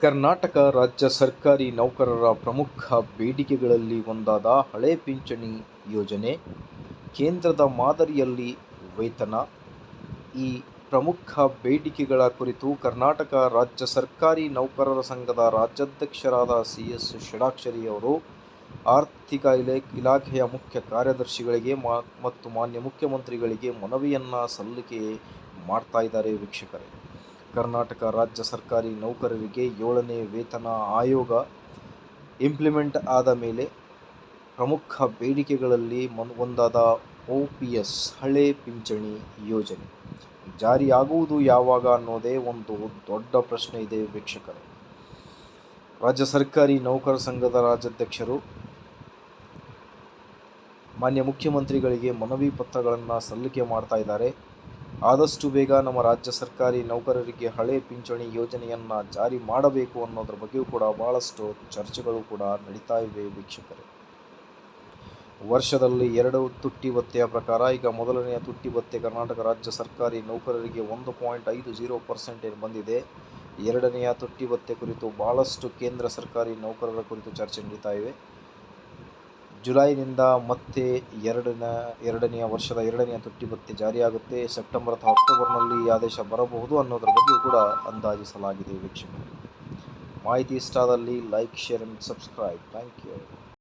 ಕರ್ನಾಟಕ ರಾಜ್ಯ ಸರ್ಕಾರಿ ನೌಕರರ ಪ್ರಮುಖ ಬೇಡಿಕೆಗಳಲ್ಲಿ ಒಂದಾದ ಹಳೆ ಪಿಂಚಣಿ ಯೋಜನೆ, ಕೇಂದ್ರದ ಮಾದರಿಯಲ್ಲಿ ವೇತನ ಈ ಪ್ರಮುಖ ಬೇಡಿಕೆಗಳ ಕುರಿತು ಕರ್ನಾಟಕ ರಾಜ್ಯ ಸರ್ಕಾರಿ ನೌಕರರ ಸಂಘದ ರಾಜ್ಯಾಧ್ಯಕ್ಷರಾದ ಸಿ. ಎಸ್. ಷಡಾಕ್ಷರಿ ಅವರು ಆರ್ಥಿಕ ಇಲಾಖೆಯ ಮುಖ್ಯ ಕಾರ್ಯದರ್ಶಿಗಳಿಗೆ ಮತ್ತು ಮಾನ್ಯ ಮುಖ್ಯಮಂತ್ರಿಗಳಿಗೆ ಮನವಿಯನ್ನು ಸಲ್ಲಿಕೆ ಮಾಡ್ತಾ ಇದ್ದಾರೆ ವೀಕ್ಷಕರೇ. ಕರ್ನಾಟಕ ರಾಜ್ಯ ಸರ್ಕಾರಿ ನೌಕರರಿಗೆ ಏಳನೇ ವೇತನ ಆಯೋಗ ಇಂಪ್ಲಿಮೆಂಟ್ ಆದ ಮೇಲೆ ಪ್ರಮುಖ ಬೇಡಿಕೆಗಳಲ್ಲಿ ಒಂದಾದ ಓಪಿಎಸ್ ಹಳೆ ಪಿಂಚಣಿ ಯೋಜನೆ ಜಾರಿಯಾಗುವುದು ಯಾವಾಗ ಅನ್ನೋದೇ ಒಂದು ದೊಡ್ಡ ಪ್ರಶ್ನೆ ಇದೆ ವೀಕ್ಷಕರೇ. ರಾಜ್ಯ ಸರ್ಕಾರಿ ನೌಕರ ಸಂಘದ ರಾಜ್ಯಾಧ್ಯಕ್ಷರು, ಮಾನ್ಯ ಮುಖ್ಯಮಂತ್ರಿಗಳಿಗೆ ಮನವಿ ಪತ್ರಗಳನ್ನು ಸಲ್ಲಿಕೆ ಮಾಡ್ತಾ ಇದ್ದಾರೆ. ಆದಷ್ಟು ಬೇಗ ನಮ್ಮ ರಾಜ್ಯ ಸರ್ಕಾರಿ ನೌಕರರಿಗೆ ಹಳೆ ಪಿಂಚಣಿ ಯೋಜನೆಯನ್ನು ಜಾರಿ ಮಾಡಬೇಕು ಅನ್ನೋದ್ರ ಬಗ್ಗೆಯೂ ಕೂಡ ಬಹಳಷ್ಟು ಚರ್ಚೆಗಳು ಕೂಡ ನಡೀತಾ ಇವೆ ವೀಕ್ಷಕರೇ. ವರ್ಷದಲ್ಲಿ ಎರಡು ತುಟ್ಟಿ ಭತ್ಯೆಯ ಪ್ರಕಾರ ಈಗ ಮೊದಲನೆಯ ತುಟ್ಟಿ ಭತ್ಯೆ ಕರ್ನಾಟಕ ರಾಜ್ಯ ಸರ್ಕಾರಿ ನೌಕರರಿಗೆ ಒಂದು ಪಾಯಿಂಟ್ ಐದು ಜೀರೋ ಪರ್ಸೆಂಟ್ ಬಂದಿದೆ. ಎರಡನೆಯ ತುಟ್ಟಿ ಭತ್ಯೆ ಕುರಿತು ಬಹಳಷ್ಟು ಕೇಂದ್ರ ಸರ್ಕಾರಿ ನೌಕರರ ಕುರಿತು ಚರ್ಚೆ ನಡೀತಾ ಇವೆ. ಜುಲೈನಿಂದ ಮತ್ತೆ ಎರಡನ ಎರಡನೆಯ ವರ್ಷದ ಎರಡನೆಯ ತುಟ್ಟಿ ಭತ್ಯೆ ಜಾರಿಯಾಗುತ್ತೆ. ಸೆಪ್ಟೆಂಬರ್ ಅಥವಾ ಅಕ್ಟೋಬರ್ನಲ್ಲಿ ಈ ಆದೇಶ ಬರಬಹುದು ಅನ್ನೋದರ ಬಗ್ಗೆಯೂ ಕೂಡ ಅಂದಾಜಿಸಲಾಗಿದೆ ವೀಕ್ಷಕರೇ. ಮಾಹಿತಿ ಇಷ್ಟ ಆದಲ್ಲಿ like, share and subscribe thank you.